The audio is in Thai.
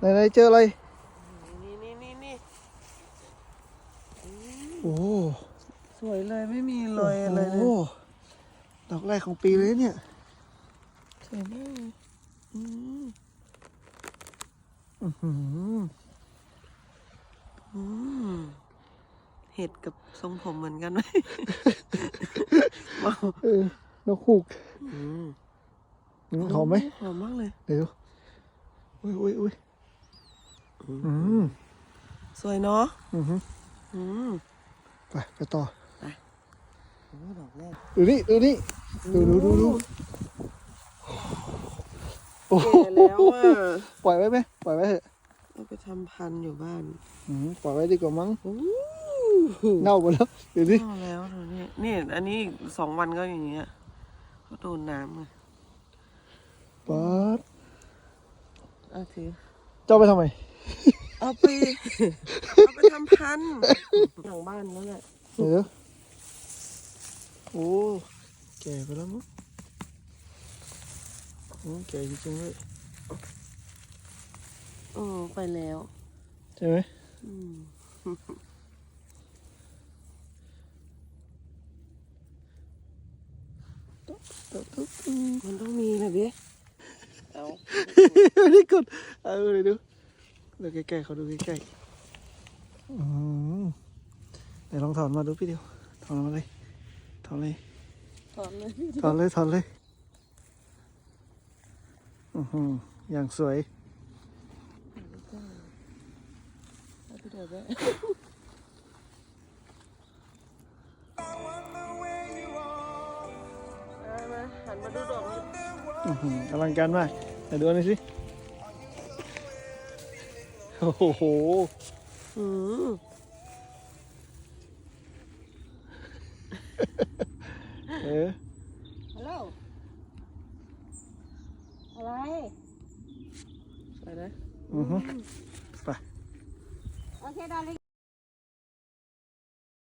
ไหนไหนเจออะไร นี่นี่นี่นี่โอ้สวยเลยไม่มีรอยอะไรเลโอ้ยดอกแรกของปีเลยเนี่ยสวยมากเลยอืมอื้อหืออืมเห็ดกับทรงผมเหมือนกันไหมว้าวเออนกฮูกอืมอืมหอมไหมหอมมากเลย เดี๋ยวอุ้ยอุ้ยอุ้ย อืมสวยเนาะอือหืออืมไปไปต่อโอ้ดอกแรกดูนี่ดูนี่ดูดูดูดูโอ้โหแก่แล้วอะปล่อยไว้ไหมปล่อยไว้เถอะเอาไปทำพันธุ์อยู่บ้านอืมปล่อยไว้ดีกว่ามั้งโอ้เน่าหมดแล้วเดี๋ยวนี้เอาแล้วเดี๋ยวนี่นี่อันนี้อีกสองวันก็อย่างเงี้ยเขาโดนน้ำไงป๊าดเอาถือ เจ้าไปทำไม เอาไปเอาไปทำพันธุ์หลังบ้านแล้วแหละเดี๋ยวโอ้แก่ไปแล้วมั้งโอ้แก่จริงๆเลยเออไปแล้ว ใช่ไหมอืมมันต้องมีนะเบ๊เอาไม่ได้กดเอาเลยดู ดูใกล้ๆเขาดูใกล้ๆอืมเดี๋ยวลองถอนมาดูพี่เดียวถอนมาเลยถอนเลยถอนเลยถอนเลยถอนเลยอือหืออย่างสวยเอาไปเดี๋ยวเบ๊เอามาหันมาดูดอกนี้อื้อหืออลังการมากไหนดูหน่อยสิ โอ้โหอืมเออฮัลโหลอะไรไปนะอือหือไป โอเคดาริ